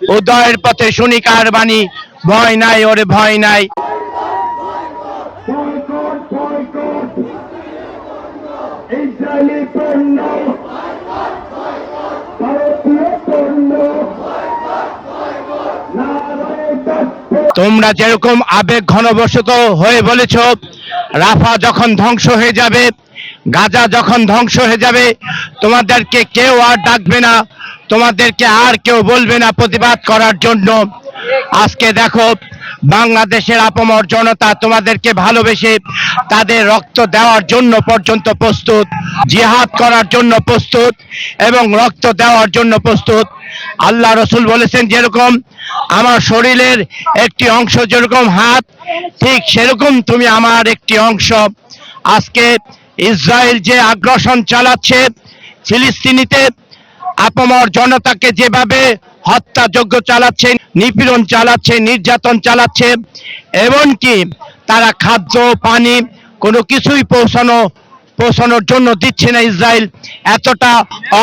উদয়ের পথে শুনি কার বাণী, ভয় নাই ওরে ভয় নাই। তোমরা যেরকম আবেগ ঘনবশত হয়ে বলেছ, রাফা যখন ধ্বংস হয়ে যাবে, গাজা যখন ধ্বংস হয়ে যাবে, তোমাদেরকে কেউ আর ডাকবে না। তোমাদেরকে আর কেউ বলবে না প্রতিবাদ করার জন্য। আজকে দেখো, বাংলাদেশের আপমর জনতা তোমাদেরকে ভালোবেসে তাদের রক্ত দেওয়ার জন্য পর্যন্ত প্রস্তুত, জিহাদ করার জন্য প্রস্তুত এবং রক্ত দেওয়ার জন্য প্রস্তুত। আল্লাহ রসুল বলেছেন যেরকম আমার শরীরের একটি অংশ যেরকম হাত, ঠিক সেরকম তুমি আমার একটি অংশ। আজকে ইসরায়েল যে আগ্রাসন চালাচ্ছে ফিলিস্তিনিতে আপমর জনতাকে যেভাবে হত্যাযজ্ঞ চালাচ্ছে নিপীড়ন চালাচ্ছে নির্যাতন চালাচ্ছে এমনকি তারা খাদ্য, পানি কোনো কিছুই পৌঁছানো, পৌঁছানোর জন্য দিচ্ছে না ইসরায়েল। এতটা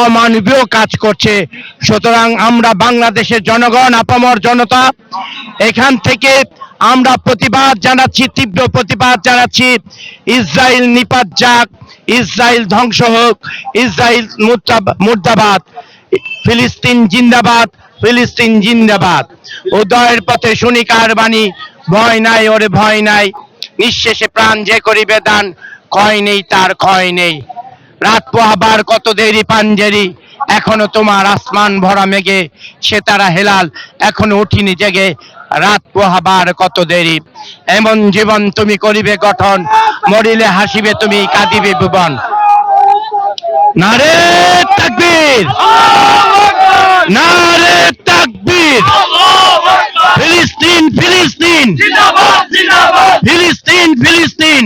অমানবীয় কাজ করছে। সুতরাং আমরা বাংলাদেশের জনগণ, আপামর জনতা, এখান থেকে আমরা প্রতিবাদ জানাচ্ছি, তীব্র প্রতিবাদ জানাচ্ছি। ইসরায়েল নিপাত যাক। ইসরায়েল ধ্বংস হোক। ইসরায়েল মুর্দাবাদ। ফিলিস্তিন জিন্দাবাদ। ফিলিস্তিন জিন্দাবাদ। উদয়ের পথে শুনি কার বাণী। ভয় নাই, ওরে ভয় নাই। নিঃশেষে প্রাণ যে করিবে দান। ক্ষয় নেই, তার ক্ষয় নেই। রাত পোহাবার কত দেরি পাঞ্জেরি। এখনও তোমার আসমান ভরা মেঘে। সে তারা হেলাল, এখনও উঠিনি জেগে। রাত পোহাবার কত দেরি। এমন জীবন তুমি করিবে গঠন। মরিলে হাসিবে তুমি কাঁদিবে ভুবন। নারে তাকবীর! নারে তাকবীর! ফিলিস্তিন ফিলিস্তিন! ফিলিস্তিন ফিলিস্তিন!